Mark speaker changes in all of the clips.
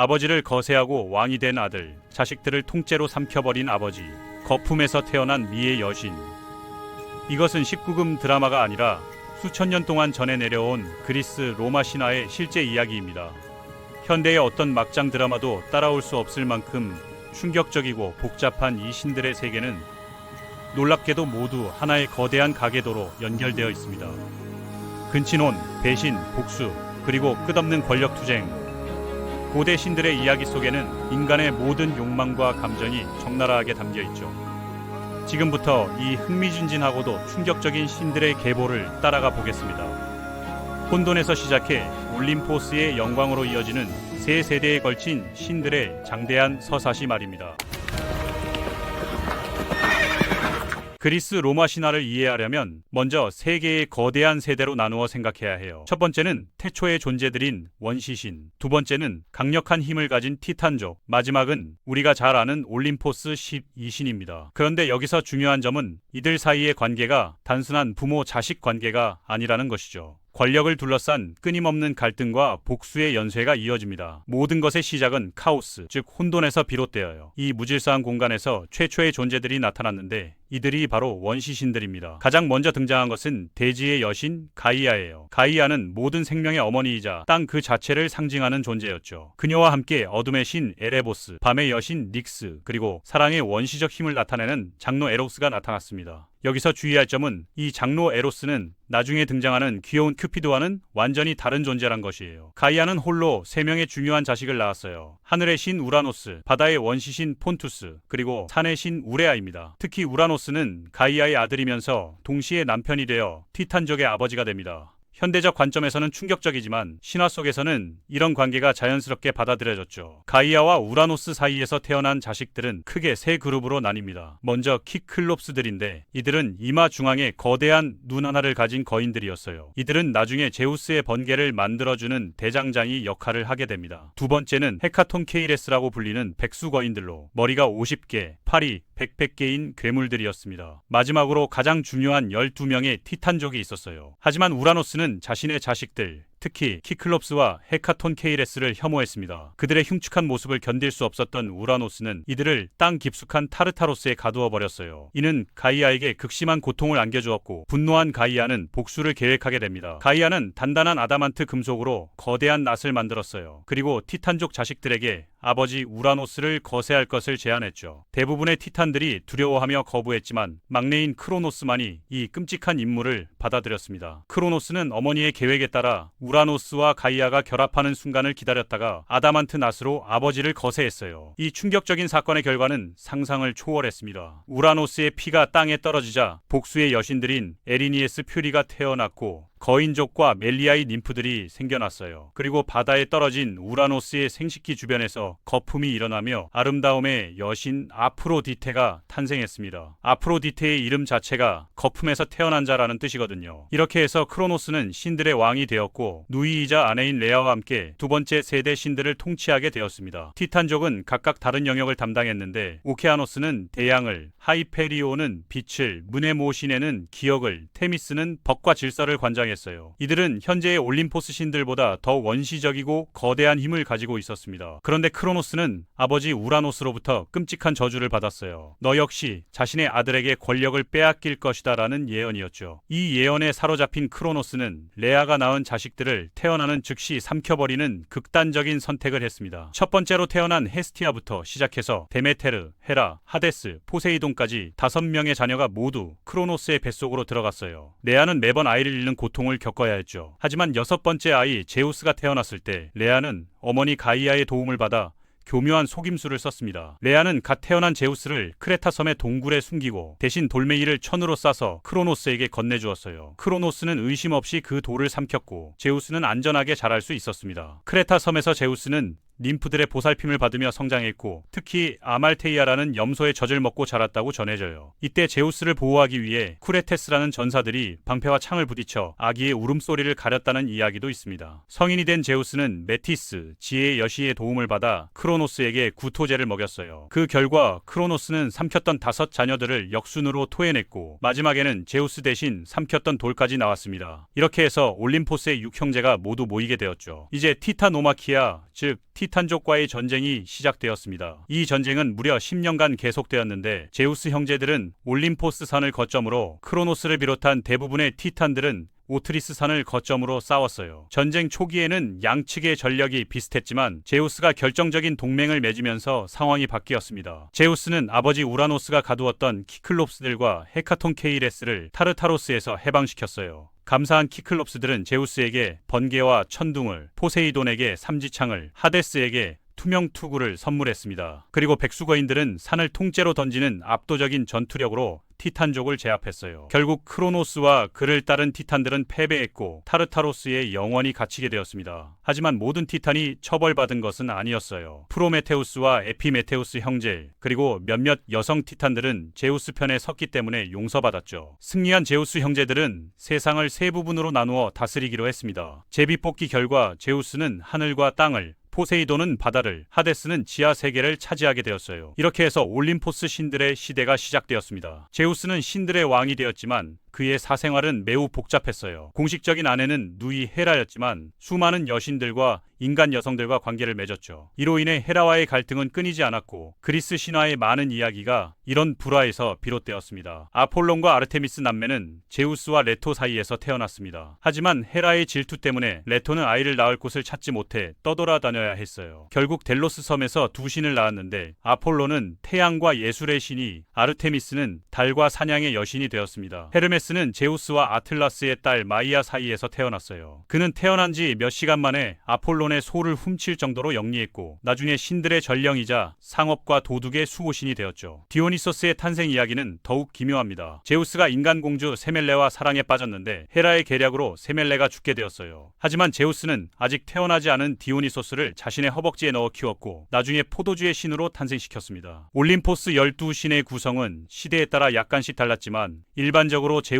Speaker 1: 아버지를 거세하고 왕이 된 아들, 자식들을 통째로 삼켜버린 아버지, 거품에서 태어난 미의 여신. 이것은 19금 드라마가 아니라 수천 년 동안 전해 내려온 그리스 로마 신화의 실제 이야기입니다. 현대의 어떤 막장 드라마도 따라올 수 없을 만큼 충격적이고 복잡한 이 신들의 세계는 놀랍게도 모두 하나의 거대한 가계도로 연결되어 있습니다. 근친혼, 배신, 복수, 그리고 끝없는 권력 투쟁. 고대 신들의 이야기 속에는 인간의 모든 욕망과 감정이 적나라하게 담겨 있죠. 지금부터 이 흥미진진하고도 충격적인 신들의 계보를 따라가 보겠습니다. 혼돈에서 시작해 올림포스의 영광으로 이어지는 세 세대에 걸친 신들의 장대한 서사시 말입니다. 그리스 로마 신화를 이해하려면 먼저 세 개의 거대한 세대로 나누어 생각해야 해요. 첫 번째는 태초의 존재들인 원시신, 두 번째는 강력한 힘을 가진 티탄족, 마지막은 우리가 잘 아는 올림포스 12신입니다. 그런데 여기서 중요한 점은 이들 사이의 관계가 단순한 부모 자식 관계가 아니라는 것이죠. 권력을 둘러싼 끊임없는 갈등과 복수의 연쇄가 이어집니다. 모든 것의 시작은 카오스, 즉 혼돈에서 비롯되어요. 이 무질서한 공간에서 최초의 존재들이 나타났는데 이들이 바로 원시신들입니다. 가장 먼저 등장한 것은 대지의 여신 가이아예요. 가이아는 모든 생명의 어머니이자 땅 그 자체를 상징하는 존재였죠. 그녀와 함께 어둠의 신 에레보스, 밤의 여신 닉스, 그리고 사랑의 원시적 힘을 나타내는 장로 에로스가 나타났습니다. 여기서 주의할 점은 이 장로 에로스는 나중에 등장하는 귀여운 큐피드와는 완전히 다른 존재란 것이에요. 가이아는 홀로 세 명의 중요한 자식을 낳았어요. 하늘의 신 우라노스, 바다의 원시신 폰투스, 그리고 산의 신 우레아입니다. 특히 우라노스 는 가이아의 아들이면서 동시에 남편이 되어 티탄족의 아버지가 됩니다. 현대적 관점에서는 충격적이지만 신화 속에서는 이런 관계가 자연스럽게 받아들여졌죠. 가이아와 우라노스 사이에서 태어난 자식들은 크게 세 그룹으로 나뉩니다. 먼저 키클롭스들인데 이들은 이마 중앙에 거대한 눈 하나를 가진 거인들이었어요. 이들은 나중에 제우스의 번개를 만들어주는 대장장이 역할을 하게 됩니다. 두 번째는 헤카톤 케이레스라고 불리는 백수 거인들로 머리가 50개, 팔이 100개인 괴물들이었습니다. 마지막으로 가장 중요한 12명의 티탄족이 있었어요. 하지만 우라노스는 자신의 자식들, 특히 키클롭스와 헤카톤 케이레스를 혐오했습니다. 그들의 흉측한 모습을 견딜 수 없었던 우라노스는 이들을 땅 깊숙한 타르타로스에 가두어 버렸어요. 이는 가이아에게 극심한 고통을 안겨주었고 분노한 가이아는 복수를 계획하게 됩니다. 가이아는 단단한 아다만트 금속으로 거대한 낫을 만들었어요. 그리고 티탄족 자식들에게 아버지 우라노스를 거세할 것을 제안했죠. 대부분의 티탄들이 두려워하며 거부했지만 막내인 크로노스만이 이 끔찍한 임무를 받아들였습니다. 크로노스는 어머니의 계획에 따라 우라노스와 가이아가 결합하는 순간을 기다렸다가 아다만트 낫으로 아버지를 거세했어요. 이 충격적인 사건의 결과는 상상을 초월했습니다. 우라노스의 피가 땅에 떨어지자 복수의 여신들인 에리니에스 퓨리가 태어났고 거인족과 멜리아의 님프들이 생겨났어요. 그리고 바다에 떨어진 우라노스의 생식기 주변에서 거품이 일어나며 아름다움의 여신 아프로디테가 탄생했습니다. 아프로디테의 이름 자체가 거품에서 태어난 자라는 뜻이거든요. 이렇게 해서 크로노스는 신들의 왕이 되었고 누이이자 아내인 레아와 함께 두 번째 세대 신들을 통치하게 되었습니다. 티탄족은 각각 다른 영역을 담당했는데 오케아노스는 대양을, 하이페리오는 빛을, 무네모시네는 기억을, 테미스는 법과 질서를 관장했습니다. 했어요. 이들은 현재의 올림포스 신들보다 더 원시적이고 거대한 힘을 가지고 있었습니다. 그런데 크로노스는 아버지 우라노스로부터 끔찍한 저주를 받았어요. 너 역시 자신의 아들에게 권력을 빼앗길 것이다 라는 예언이었죠. 이 예언에 사로잡힌 크로노스는 레아가 낳은 자식들을 태어나는 즉시 삼켜버리는 극단적인 선택을 했습니다. 첫 번째로 태어난 헤스티아부터 시작해서 데메테르, 헤라, 하데스, 포세이돈까지 다섯 명의 자녀가 모두 크로노스의 뱃속으로 들어갔어요. 레아는 매번 아이를 잃는 고통 고통을 겪어야 했죠. 하지만 여섯 번째 아이 제우스가 태어났을 때 레아는 어머니 가이아의 도움을 받아 교묘한 속임수를 썼습니다. 레아는 갓 태어난 제우스를 크레타 섬의 동굴에 숨기고 대신 돌멩이를 천으로 싸서 크로노스에게 건네주었어요. 크로노스는 의심 없이 그 돌을 삼켰고 제우스는 안전하게 자랄 수 있었습니다. 크레타 섬에서 제우스는 님프들의 보살핌을 받으며 성장했고 특히 아말테이아라는 염소의 젖을 먹고 자랐다고 전해져요. 이때 제우스를 보호하기 위해 쿠레테스라는 전사들이 방패와 창을 부딪혀 아기의 울음소리를 가렸다는 이야기도 있습니다. 성인이 된 제우스는 메티스, 지혜의 여시의 도움을 받아 크로노스에게 구토제를 먹였어요. 그 결과 크로노스는 삼켰던 다섯 자녀들을 역순으로 토해냈고 마지막에는 제우스 대신 삼켰던 돌까지 나왔습니다. 이렇게 해서 올림포스의 육형제가 모두 모이게 되었죠. 이제 티타노마키아, 즉 티탄족과의 전쟁이 시작되었습니다. 이 전쟁은 무려 10년간 계속되었는데 제우스 형제들은 올림포스 산을 거점으로 크로노스를 비롯한 대부분의 티탄들은 오트리스 산을 거점으로 싸웠어요. 전쟁 초기에는 양측의 전력이 비슷했지만 제우스가 결정적인 동맹을 맺으면서 상황이 바뀌었습니다. 제우스는 아버지 우라노스가 가두었던 키클롭스들과 헤카톤 케이레스를 타르타로스에서 해방시켰어요. 감사한 키클롭스들은 제우스에게 번개와 천둥을, 포세이돈에게 삼지창을, 하데스에게 투명 투구를 선물했습니다. 그리고 백수거인들은 산을 통째로 던지는 압도적인 전투력으로 티탄족을 제압했어요. 결국 크로노스와 그를 따른 티탄들은 패배했고 타르타로스에 영원히 갇히게 되었습니다. 하지만 모든 티탄이 처벌받은 것은 아니었어요. 프로메테우스와 에피메테우스 형제 그리고 몇몇 여성 티탄들은 제우스 편에 섰기 때문에 용서받았죠. 승리한 제우스 형제들은 세상을 세 부분으로 나누어 다스리기로 했습니다. 제비 뽑기 결과 제우스는 하늘과 땅을 포세이돈은 바다를, 하데스는 지하 세계를 차지하게 되었어요. 이렇게 해서 올림포스 신들의 시대가 시작되었습니다. 제우스는 신들의 왕이 되었지만 그의 사생활은 매우 복잡했어요. 공식적인 아내는 누이 헤라였지만 수많은 여신들과 인간 여성들과 관계를 맺었죠. 이로 인해 헤라와의 갈등은 끊이지 않았고 그리스 신화의 많은 이야기가 이런 불화에서 비롯되었습니다. 아폴론과 아르테미스 남매는 제우스와 레토 사이에서 태어났습니다. 하지만 헤라의 질투 때문에 레토는 아이를 낳을 곳을 찾지 못해 떠돌아다녀야 했어요. 결국 델로스 섬에서 두 신을 낳았는데 아폴로는 태양과 예술의 신이 아르테미스는 달과 사냥의 여신이 되었습니다. 헤르메스 는 제우스와 아틀라스의 딸 마이아 사이에서 태어났어요. 그는 태어난 지 몇 시간 만에 아폴론의 소를 훔칠 정도로 영리했고 나중에 신들의 전령이자 상업과 도둑의 수호신이 되었죠. 디오니소스의 탄생 이야기는 더욱 기묘합니다. 제우스가 인간 공주 세멜레와 사랑에 빠졌는데 헤라의 계략으로 세멜레가 죽게 되었어요. 하지만 제우스는 아직 태어나지 않은 디오니소스를 자신의 허벅지에 넣어 키웠고 나중에 포도주의 신으로 탄생시켰습니다. 올림포스 12신의 구성은 시대에 따라 약간씩 달랐지만 일반적으로 제우스,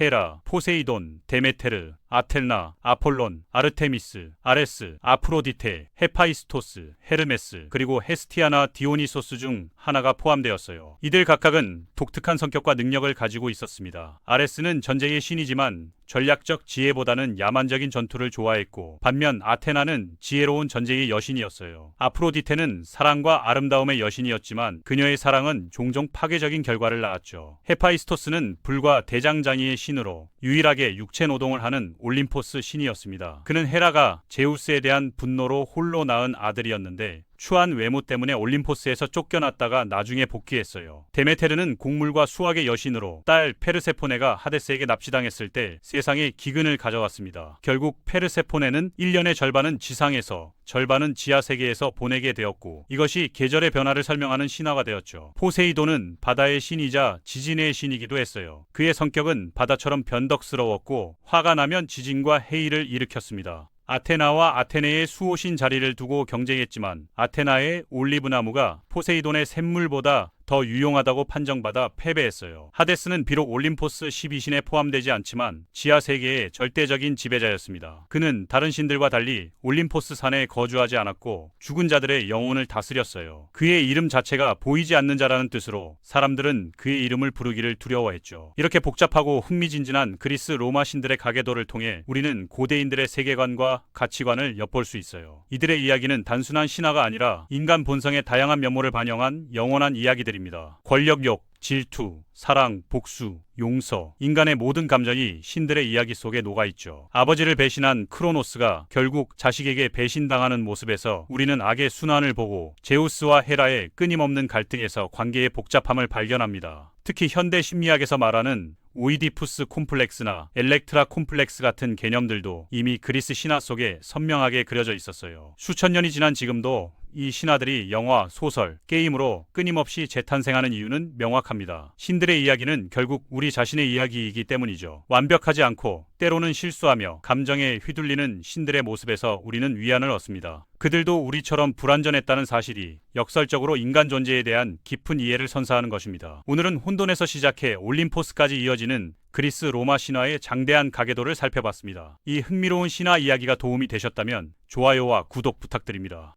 Speaker 1: 헤라, 포세이돈, 데메테르, 아텔나, 아폴론, 아르테미스, 아레스, 아프로디테, 헤파이스토스, 헤르메스, 그리고 헤스티아나 디오니소스 중 하나가 포함되었어요. 이들 각각은 독특한 성격과 능력을 가지고 있었습니다. 아레스는 전쟁의 신이지만 전략적 지혜보다는 야만적인 전투를 좋아했고 반면 아테나는 지혜로운 전쟁의 여신이었어요. 아프로디테는 사랑과 아름다움의 여신이었지만 그녀의 사랑은 종종 파괴적인 결과를 낳았죠. 헤파이스토스는 불과 대장장이의 신으로 유일하게 육체 노동을 하는 올림포스 신이었습니다. 그는 헤라가 제우스에 대한 분노로 홀로 낳은 아들이었는데 추한 외모 때문에 올림포스에서 쫓겨났다가 나중에 복귀했어요. 데메테르는 곡물과 수학의 여신으로 딸 페르세포네가 하데스에게 납치당했을 때 세상에 기근을 가져왔습니다. 결국 페르세포네는 1년의 절반은 지상에서 절반은 지하 세계에서 보내게 되었고 이것이 계절의 변화를 설명하는 신화가 되었죠. 포세이돈은 바다의 신이자 지진의 신이기도 했어요. 그의 성격은 바다처럼 변덕스러웠고 화가 나면 지진과 해일을 일으켰습니다. 아테나와 아테네의 수호신 자리를 두고 경쟁했지만 아테나의 올리브 나무가 포세이돈의 샘물보다 더 유용하다고 판정받아 패배했어요. 하데스는 비록 올림포스 12신에 포함되지 않지만 지하 세계의 절대적인 지배자였습니다. 그는 다른 신들과 달리 올림포스 산에 거주하지 않았고 죽은 자들의 영혼을 다스렸어요. 그의 이름 자체가 보이지 않는 자라는 뜻으로 사람들은 그의 이름을 부르기를 두려워했죠. 이렇게 복잡하고 흥미진진한 그리스 로마 신들의 가계도를 통해 우리는 고대인들의 세계관과 가치관을 엿볼 수 있어요. 이들의 이야기는 단순한 신화가 아니라 인간 본성의 다양한 면모를 반영한 영원한 이야기들 입니다. 권력욕, 질투, 사랑, 복수, 용서, 인간의 모든 감정이 신들의 이야기 속에 녹아 있죠. 아버지를 배신한 크로노스가 결국 자식에게 배신당하는 모습에서 우리는 악의 순환을 보고 제우스와 헤라의 끊임없는 갈등에서 관계의 복잡함을 발견합니다. 특히 현대 심리학에서 말하는 오이디푸스 콤플렉스나 엘렉트라 콤플렉스 같은 개념들도 이미 그리스 신화 속에 선명하게 그려져 있었어요. 수천 년이 지난 지금도 이 신화들이 영화, 소설, 게임으로 끊임없이 재탄생하는 이유는 명확합니다. 신들의 이야기는 결국 우리 자신의 이야기이기 때문이죠. 완벽하지 않고 때로는 실수하며 감정에 휘둘리는 신들의 모습에서 우리는 위안을 얻습니다. 그들도 우리처럼 불완전했다는 사실이 역설적으로 인간 존재에 대한 깊은 이해를 선사하는 것입니다. 오늘은 혼돈에서 시작해 올림포스까지 이어지는 그리스 로마 신화의 장대한 가계도를 살펴봤습니다. 이 흥미로운 신화 이야기가 도움이 되셨다면 좋아요와 구독 부탁드립니다.